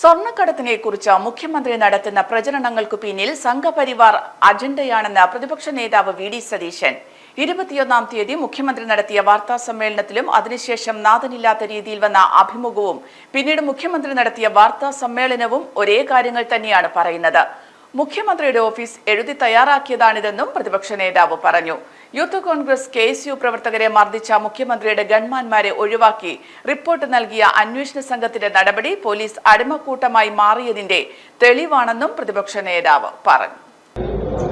സ്വർണക്കടത്തിനെ കുറിച്ച് മുഖ്യമന്ത്രി നടത്തുന്ന പ്രചരണങ്ങൾക്കു പിന്നിൽ സംഘപരിവാർ അജണ്ടയാണെന്ന് പ്രതിപക്ഷ നേതാവ് വി ഡി സതീശൻ. ഇരുപത്തിയൊന്നാം തീയതി മുഖ്യമന്ത്രി നടത്തിയ വാർത്താ സമ്മേളനത്തിലും അതിനുശേഷം നാഥനില്ലാത്ത രീതിയിൽ വന്ന അഭിമുഖവും പിന്നീട് മുഖ്യമന്ത്രി നടത്തിയ വാർത്താ സമ്മേളനവും ഒരേ കാര്യങ്ങൾ തന്നെയാണ് പറയുന്നത്. മുഖ്യമന്ത്രിയുടെ ഓഫീസ് എഴുതി തയ്യാറാക്കിയതാണിതെന്നും പ്രതിപക്ഷ നേതാവ് പറഞ്ഞു. Youth Congress K S U പ്രവർത്തകരെ മർദ്ദിച്ച മുഖ്യമന്ത്രിയുടെ ഗൺമാൻമാരെ ഒഴിവാക്കി റിപ്പോർട്ട് നൽകിയ അന്വേഷണ സംഘത്തിന്റെ നടപടി പോലീസ് അടിമക്കൂട്ടമായി മാറിയതിന്റെ തെളിവാണെന്നും പ്രതിപക്ഷ നേതാവ് പറഞ്ഞു.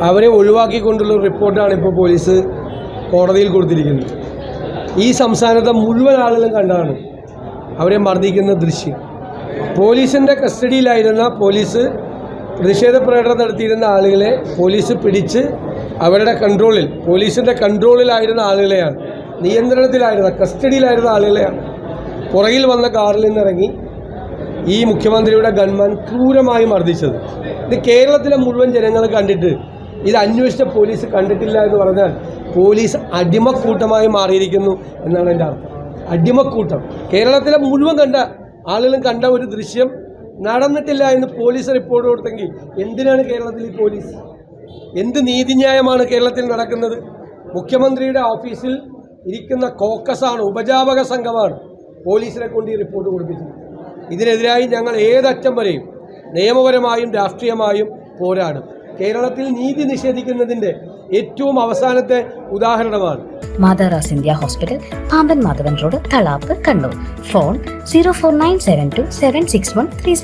അവരെ ഒഴിവാക്കിക്കൊണ്ടുള്ള റിപ്പോർട്ടാണ് ഇപ്പോൾ പോലീസ് കോടതിയിൽ കൊടുത്തിരിക്കുന്നത്. ഈ സംസ്ഥാനത്തെ മുഴുവൻ ആളുകളും കണ്ടാണ് അവരെ മർദ്ദിക്കുന്ന ദൃശ്യം. പോലീസിന്റെ കസ്റ്റഡിയിലായിരുന്ന പോലീസ് പ്രതിഷേധ പ്രകടനം നടത്തിയിരുന്ന ആളുകളെ പോലീസ് പിടിച്ച് അവരുടെ കൺട്രോളിൽ പോലീസിന്റെ കൺട്രോളിലായിരുന്ന ആളുകളെയാണ് നിയന്ത്രണത്തിലായിരുന്ന കസ്റ്റഡിയിലായിരുന്ന ആളുകളെയാണ്. പുറകിൽ വന്ന കാറിൽ നിന്നിറങ്ങി ഈ മുഖ്യമന്ത്രിയുടെ ഗൺമാൻ ക്രൂരമായി മർദ്ദിച്ചത്. ഇത് കേരളത്തിലെ മുഴുവൻ ജനങ്ങൾ കണ്ടിട്ട് ഇത് അന്വേഷിച്ച പോലീസ് കണ്ടിട്ടില്ല എന്ന് പറഞ്ഞാൽ പോലീസ് അടിമക്കൂട്ടമായി മാറിയിരിക്കുന്നു എന്നാണ് എന്റെ അർത്ഥം. അടിമക്കൂട്ടം. കേരളത്തിലെ മുഴുവൻ കണ്ട ആളുകളും കണ്ട ഒരു ദൃശ്യം നടന്നിട്ടില്ല എന്ന് പോലീസ് റിപ്പോർട്ട് കൊടുത്തെങ്കിൽ എന്തിനാണ് കേരളത്തിൽ ഈ പോലീസ്? എന്ത് നീതിന്യായമാണ് കേരളത്തിൽ നടക്കുന്നത്? മുഖ്യമന്ത്രിയുടെ ഓഫീസിൽ ഇരിക്കുന്ന കോക്കസാണ് ഉപജാപക സംഘമാണ് പോലീസിനെ കൊണ്ട് ഈ റിപ്പോർട്ട് കൊടുപ്പിച്ചത്. ഇതിനെതിരായി ഞങ്ങൾ ഏതറ്റം വരെയും നിയമപരമായും രാഷ്ട്രീയമായും പോരാടും. കേരളത്തിൽ നീതി നിഷേധിക്കുന്നതിന്റെ ഏറ്റവും അവസാനത്തെ ഉദാഹരണമാണ്. മാതാറാസ് India hospital Pamban Madhavan road Thalap Kannur phone zero four nine seven two seven six one three